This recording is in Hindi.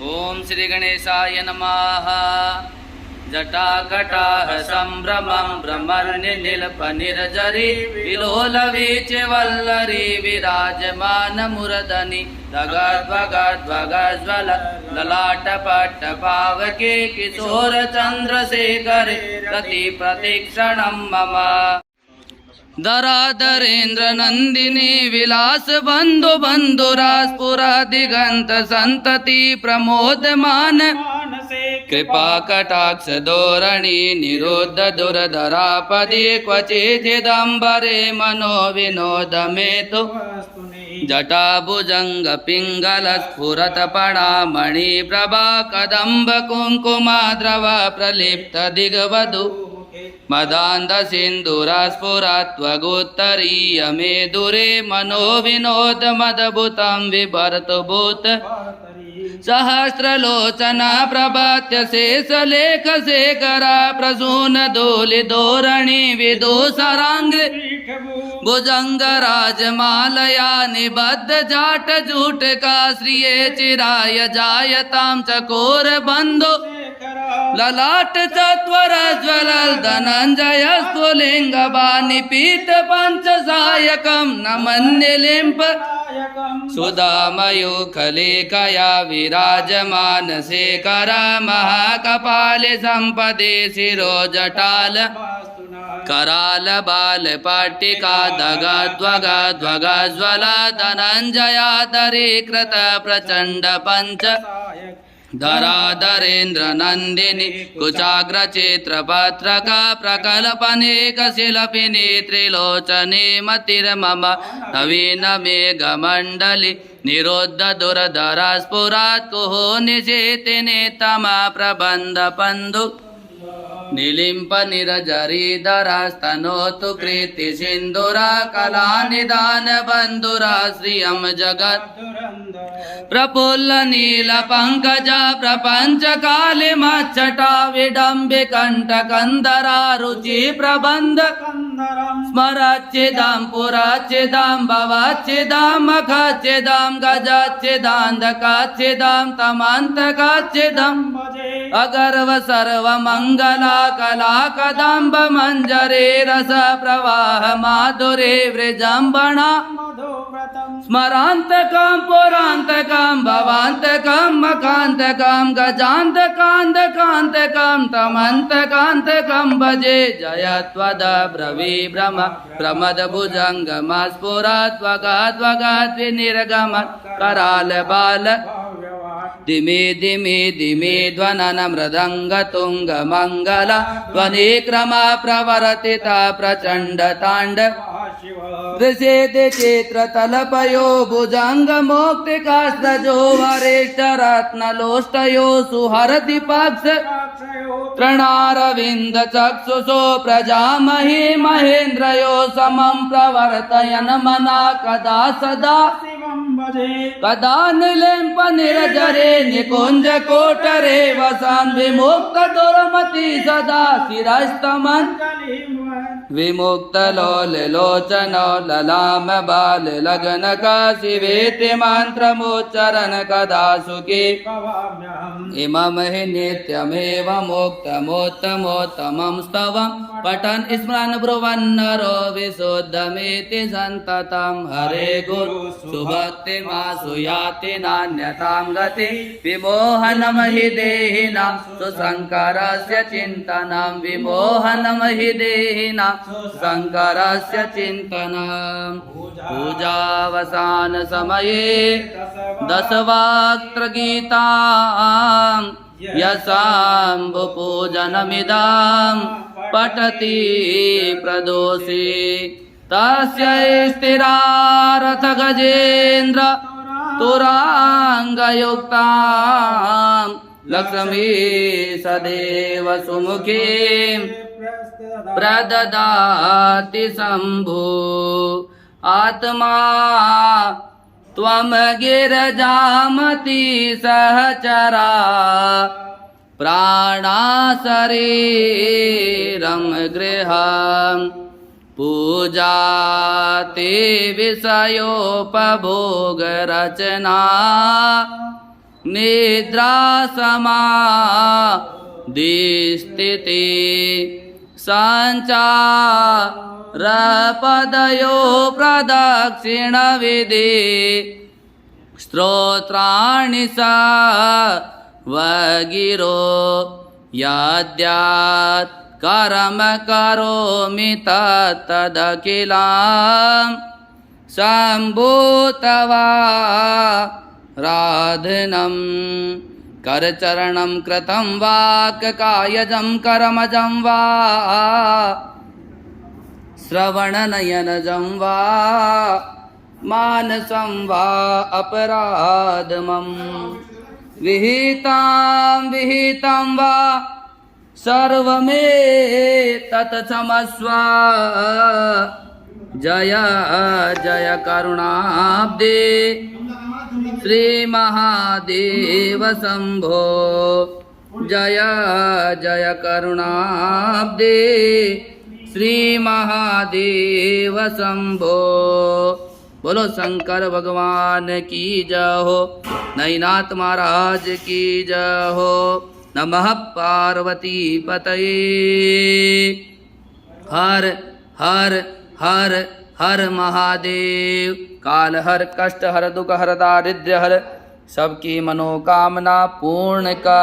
ॐ श्रीगणेशाय नमः। जटाकटाः सम्भ्रमं भ्रमर्निनिलपनिर्जरी विलोलवीच वल्लरी विराजमानमुरदनि धगद्वगद्वगज्वल ललाटपट्टपावके किशोरचन्द्रशेखरे प्रतिप्रतीक्षणं मम धराधरेन्द्रनन्दिनी विलासबन्धु बन्धुरास्पुरा दिगन्त सन्तति प्रमोदमान। कृपाकटाक्षदोरणी निरुद्ध दुरधरापदि क्वचित् मनो विनोदमेतु जटाभुजङ्गपिङ्गल स्फुरतपणामणि प्रभा कदम्ब कुङ्कुमाद्रव प्रलिप्त दिगवधु। मदान्ध सिन्दूरस्फुरत्वगुत्तरीय मे दुरे मनो विनोद मदभुतं विभर्तु भूत सहस्रलोचना प्रभात्य शेषलेख शेखरा प्रसून धूलि धोरणि विदूसराङ्ग्र भुजङ्गराजमालया निबद्ध जूटका श्रिये चिराय जायतां चकोरबन्धो ललाट चत्वर ज्वल धनञ्जय स्वलिङ्गवा निपीत पञ्चसायकं न मन्यलिम्प सुधामयूखलेकया विराजमानसेकरा महाकपाले सम्पदे शिरोजटाल। करालबालपाट्टिका दगध्वगा ध्वगज्वला धनञ्जया दरीकृत प्रचण्ड पञ्च। धराधरेन्द्र नन्दिनि कुचाग्रचित्रपत्रका प्रकल्पनेकशिलपिनि त्रिलोचने मतिर्मम नवीन मेघमण्डलि निरुद्ध दुर्धरा स्फुरात् कुः निशेतिनि तमा प्रबन्ध पन्धु निलिम्प निरजरीधरास्तनोतु कृति सिन्धुरा कलानिदान बन्धुरा श्रियं जगत् प्रफुल्ल नील पङ्कजा प्रपञ्च कालि मच्छटा विडम्बि कण्ठकन्दरा रुचि प्रबन्ध स्मरच्चिदां पुरच्चिदां भवच्चिदां मखच्चिदां गजच्चिदान्धकच्चिदां तमन्तकच्चिदम् अगर्व सर्वमङ्गला कला कदम्ब मञ्जरे रस प्रवाह माधुरे वृजम्बणा स्मरान्तकं पुरान्तकं भवान्तकं मकान्तकं गजान्तकान्तकान्तकं तमन्तकान्तकं भजे। जयत्वद ब्रवी भ्रम प्रमदभुजङ्गमस्फुरात्वगात्वगाद्विनिर्गम कराल बाल। दिमे दिमे दिमे ध्वननमृदङ्गतुङ्ग मङ्गल ध्वने क्रम प्रचण्ड ताण्ड ताण्ड दृशेद चेत्र तलपयो भुजङ्ग मोक्तिकास्तजो वरेष्ठ रत्नलोष्टयो सुहरति पक्ष तृणारविन्द चक्षुषो प्रजामहे महेन्द्रयो समं प्रवर्तयन् मना कदा सदा। कदा निलिम्प निरजरे निकुञ्ज कोटरे वसान् विमुक्त दुर्मति सदा शिरस्तमन्। विमुक्तलोललोचन ललाम बाल लगन काशिवेति मन्त्रमुच्चरन् कदा सुखी इमं हि नित्यमेव मोक्तमोत्तमोत्तमं स्तवं। पठन् स्मरन् ब्रुवन्नरो विशुद्धमेति सन्ततं। हरे गुरु सुभक्तिमासु याति नान्यतां गति। विमोहनं हि देहिनां सुशङ्करस्य चिन्तनं। विमोहनं हि देहिनां शङ्करस्य चिन्तनं पूजावसानसमये दशवाक्त्रगीतां यशाम्बुपूजनमिदां पठति प्रदोषे। तस्य स्थिरारथ गजेन्द्र तुराङ्गयुक्तां लक्ष्मी सदेव सुमुखीं प्रददाति शम्भो। आत्मा त्वं गिरजामति सहचरा। प्राणाशरीरं गृहम् पूजाति विषयोपभोगरचना। निद्रा समाधिस्थिति सञ्चारपदयो प्रदक्षिणविधि स्तोत्राणि सा वगिरो यद्यात् कर्म करोमि तत्तदखिलाम् सम्भूतवा राधनं करचरणं कृतं वा कायजं कर्मजं वा श्रवणनयनजं वा मानसं वा अपराधमम् विहितां विहितं वा सर्वमेतत् क्षमस्व जय जय करुणाब्दे। श्री महादेव शम्भो जय जय करुणाब्दे। श्री महादेव शम्भो बोलो, शंकर भगवान की जय हो। नैनाथ महाराज की जय हो। नमः पार्वती पतये। हर हर हर हर महादेव। काल हर कष्ट, हर दुख, हर दारिद्र्य, हर सबकी मनोकामना पूर्ण का